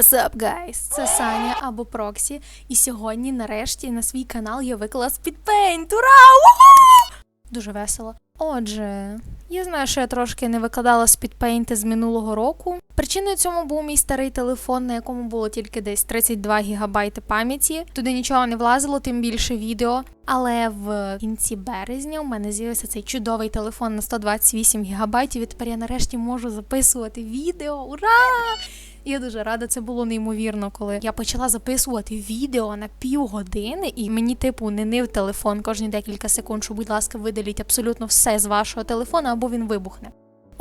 What's up, guys? Це Саня або Проксі, і сьогодні, нарешті, на свій канал я виклала Speedpaint. Ура! Дуже весело. Отже, я знаю, що я трошки не викладала Speedpaint з минулого року. Причиною цьому був мій старий телефон, на якому було тільки десь 32 гігабайти пам'яті. Туди нічого не влазило, тим більше відео. Але в кінці березня у мене з'явився цей чудовий телефон на 128 гігабайтів, і тепер я нарешті можу записувати відео. Ура! Я дуже рада, це було неймовірно, коли я почала записувати відео на півгодини, і мені, типу, не нив телефон кожні декілька секунд, що, будь ласка, видаліть абсолютно все з вашого телефона, або він вибухне.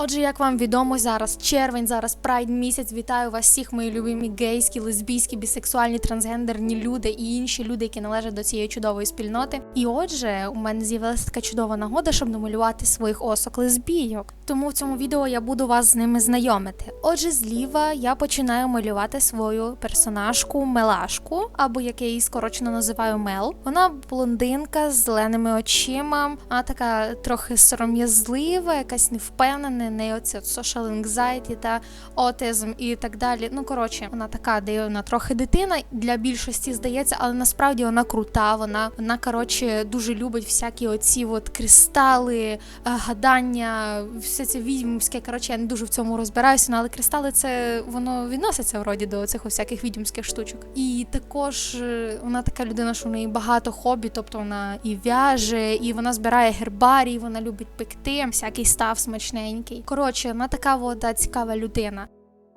Отже, як вам відомо, зараз червень, зараз прайд місяць. Вітаю вас всіх, мої любимі гейські, лесбійські, бісексуальні, трансгендерні люди і інші люди, які належать до цієї чудової спільноти. І отже, у мене з'явилася така чудова нагода, щоб намалювати своїх осок лесбійок. Тому в цьому відео я буду вас з ними знайомити. Отже, зліва я починаю малювати свою персонажку Мелашку, або як я її скорочено називаю Мел. Вона блондинка з зеленими очима, вона така трохи сором'язлива, якась невпевнена, не оце social anxiety та аутизм і так далі. Ну коротше, вона така дивна, трохи дитина для більшості здається, але насправді вона крута. Вона вона коротше дуже любить всякі оці от кристали, е, гадання, все це відьмське. Коротше, я не дуже в цьому розбираюся, ну, але кристали це воно відноситься вроді до цих всяких відьмських штучок. І також е, вона така людина, що в неї багато хобі, тобто вона і в'яже, і вона збирає гербарій, вона любить пекти, всякий став смачненький. Коротше, вона така вода цікава людина.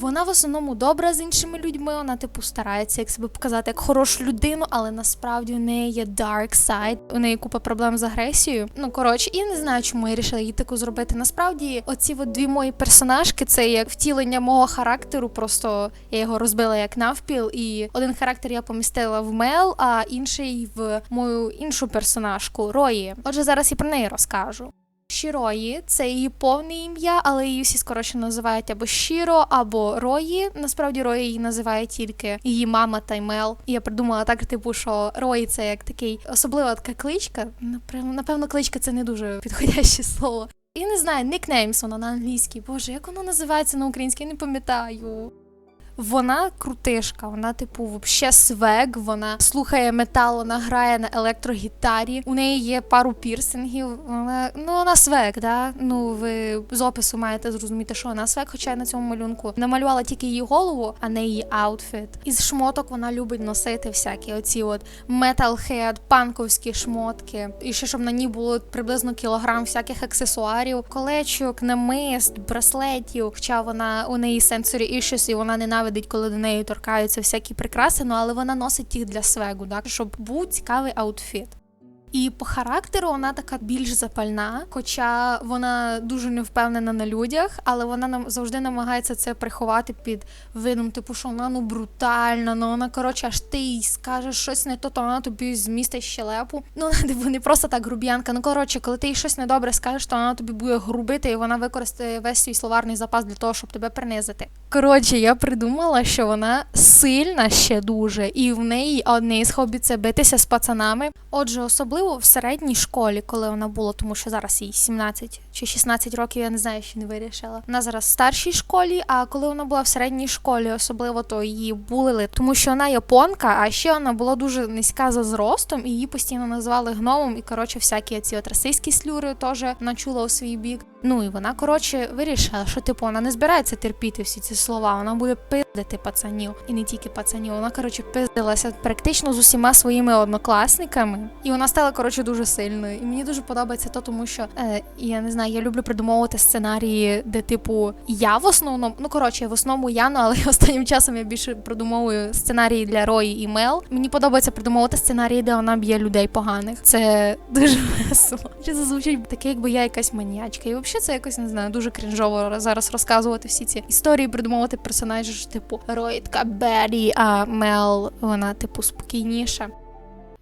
Вона в основному добра з іншими людьми. Вона типу старається як себе показати як хорошу людину, але насправді у неї є dark side, У неї купа проблем з агресією. Ну коротше, і не знаю, чому я вирішила її таку зробити. Насправді, оці от дві мої персонажки це як втілення мого характеру. Просто я його розбила як навпіл, і один характер я помістила в Мел, а інший в мою іншу персонажку Рої. Отже, зараз і про неї розкажу. Шірої це її повне ім'я, але її всі скорочено називають або Шіро, або Рої. Насправді Рої її називає тільки її мама та Мел. І я придумала так, типу, що Рої це як такий особлива така кличка. Напевно, кличка це не дуже підходяще слово. І не знаю, нікнеймс вона на англійській. Боже, як воно називається на українській, не пам'ятаю. Вона крутишка, вона, типу, вообще свег, вона слухає метал, вона грає на електрогітарі. У неї є пару пірсингів. Вона ну вона свег, да. Ну ви з опису маєте зрозуміти, що вона свег, хоча я на цьому малюнку намалювала тільки її голову, а не її аутфіт. Із шмоток вона любить носити всякі оці от металхед, панковські шмотки. І ще щоб на ній було приблизно кілограм всяких аксесуарів, колечок, намист, браслетів. Хоча вона у неї sensory issues і вона ненавидить, коли до неї торкаються всякі прикраси, ну але вона носить їх для свегу, так щоб був цікавий аутфіт. І по характеру вона така більш запальна, хоча вона дуже не впевнена на людях, але вона нам завжди намагається це приховати під видом, типу, що вона ну брутальна, ну вона коротше, аж ти їй скажеш щось не то, то вона тобі змістить щелепу. Ну типу, не просто так груб'янка. Ну коротше, коли ти їй щось недобре скажеш, то вона тобі буде грубити, і вона використає весь свій словарний запас для того, щоб тебе принизити. Коротше, я придумала, що вона сильна ще дуже, і в неї одне із хобі це битися з пацанами. Отже, особливо в середній школі, коли вона була, тому що зараз їй 17 чи 16 років, я не знаю, ще не вирішила. Вона зараз в старшій школі, а коли вона була в середній школі, особливо то її булили, тому що вона японка, а ще вона була дуже низька за зростом, і її постійно називали гномом. І коротше, всякі ці от расистські слюри теж начула у свій бік. Ну і вона, коротше, вирішила, що типу вона не збирається терпіти всі ці слова. Вона буде пиздити пацанів, і не тільки пацанів. Вона коротше пиздилася практично з усіма своїми однокласниками, і вона стала коротше дуже сильною. І мені дуже подобається то, тому що е, я не знаю, я люблю придумовувати сценарії, де типу я в основному, ну коротше, в основному я, ну але останнім часом я більше придумовую сценарії для Рої і Мел. Мені подобається придумовувати сценарії, де вона б'є людей поганих. Це дуже весело. Чи звучить таке, якби я якась маніячка. І це якось не знаю, дуже крінжово зараз розказувати всі ці історії, придумовувати персонажів, типу Рої така а Мел вона типу спокійніша.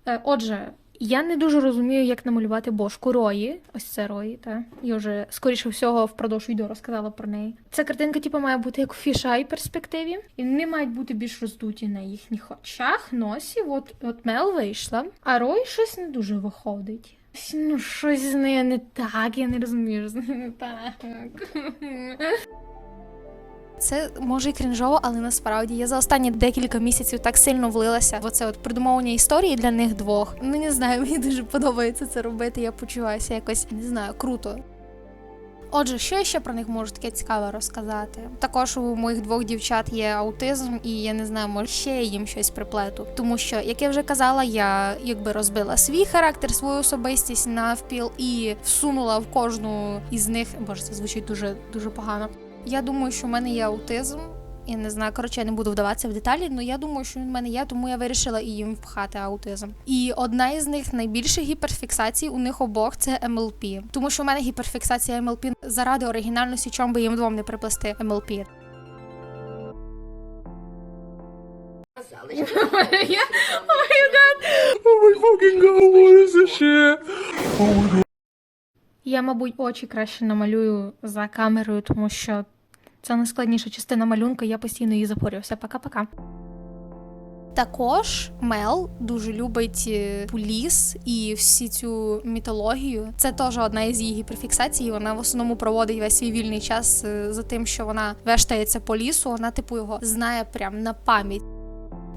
Е, Отже, я не дуже розумію, як намалювати бошку Рої. Ось це Рої, та я вже скоріше всього впродовж відео розказала про неї. Ця картинка, типу, має бути як в фішай перспективі, і вони мають бути більш роздуті на їхніх очах, носі. От, от Мел вийшла, а Рой щось не дуже виходить. Ну, щось з нею не так, я не розумію, що з нею не так. Це може і крінжово, але насправді я за останні декілька місяців так сильно влилася в оце от придумовування історії для них двох. Ну не знаю, мені дуже подобається це робити. Я почуваюся якось не знаю, круто. Отже, що я ще про них можу таке цікаве розказати? Також у моїх двох дівчат є аутизм, і я не знаю, може ще їм щось приплету. Тому що, як я вже казала, я якби розбила свій характер, свою особистість навпіл і всунула в кожну із них. Боже, це звучить дуже дуже погано. Я думаю, що в мене є аутизм. Я не знаю, коротше, я не буду вдаватися в деталі, але я думаю, що він в мене є, тому я вирішила і їм впхати аутизм. І одна із них найбільших гіперфіксацій у них обох це MLP. Тому що в мене гіперфіксація MLP заради оригінальності, чому би їм двом не приплести MLP. Я, мабуть, очі краще намалюю за камерою, тому що це найскладніша частина малюнка, я постійно її запорювався. Пока-пока. Також Мел дуже любить е, поліс і всі цю мітологію. Це теж одна із її гіперфіксацій. Вона в основному проводить весь свій вільний час е, за тим, що вона вештається по лісу. Вона, типу, його знає прям на пам'ять.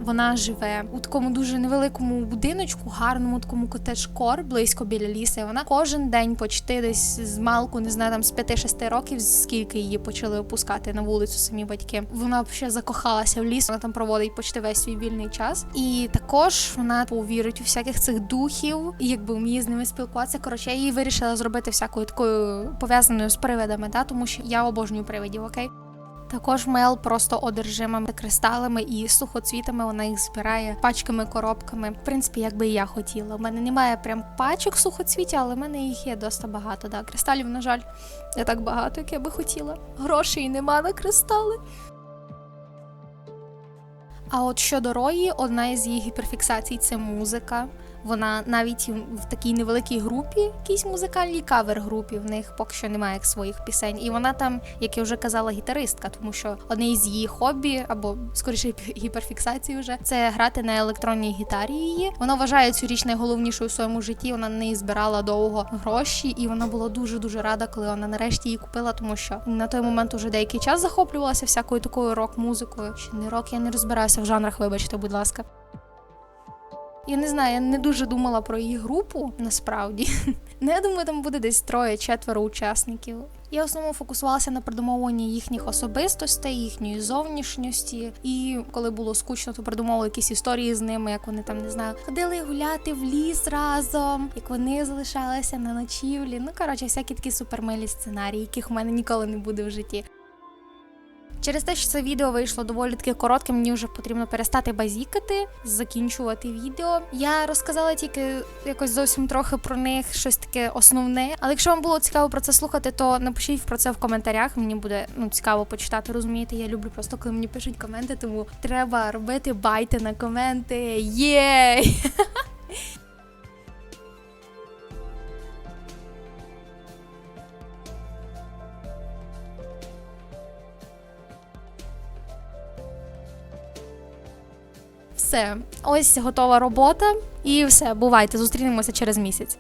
Вона живе у такому дуже невеликому будиночку, гарному такому котедж-кор, близько біля лісу. Вона кожен день почти десь з малку, не знаю, там з 5-6 років, скільки її почали опускати на вулицю самі батьки. Вона ще закохалася в ліс. Вона там проводить почти весь свій вільний час. І також вона повірить у всяких цих духів, і якби вміє з ними спілкуватися. Коротше, я її вирішила зробити всякою такою пов'язаною з привидами, да, тому що я обожнюю привидів, окей. Також Мел просто одержима кристалами і сухоцвітами. Вона їх збирає пачками, коробками. В принципі, як би і я хотіла. У мене немає прям пачок сухоцвітя, але в мене їх є досить багато. Да. Кристалів, на жаль, не так багато, як я би хотіла. Грошей нема на кристали. А от щодо Рої, одна із її гіперфіксацій це музика. Вона навіть в такій невеликій групі, якійсь музикальній кавер-групі, в них поки що немає як своїх пісень. І вона там, як я вже казала, гітаристка, тому що одне із її хобі, або скоріше гіперфіксації вже це грати на електронній гітарі її. Вона вважає цю річ найголовнішою у своєму житті. Вона на неї збирала довго гроші, і вона була дуже дуже рада, коли вона нарешті її купила, тому що на той момент уже деякий час захоплювалася всякою такою рок-музикою. Чи не рок, я не розбираюся в жанрах, вибачте, будь ласка. Я не знаю, я не дуже думала про її групу насправді. Ну, я думаю, там буде десь троє-четверо учасників. Я в основному фокусувалася на придумовуванні їхніх особистостей, їхньої зовнішньості. І коли було скучно, то придумовувала якісь історії з ними, як вони там не знаю, ходили гуляти в ліс разом, як вони залишалися на ночівлі. Ну коротше, всякі такі супермилі сценарії, яких в мене ніколи не буде в житті. Через те, що це відео вийшло доволі таки коротке, мені вже потрібно перестати базікати, закінчувати відео. Я розказала тільки якось зовсім трохи про них, щось таке основне. Але якщо вам було цікаво про це слухати, то напишіть про це в коментарях. Мені буде ну цікаво почитати. Розумієте, я люблю просто коли мені пишуть коменти, тому треба робити байте на коменти. Єй! Все, ось готова робота, і все, бувайте, зустрінемося через місяць.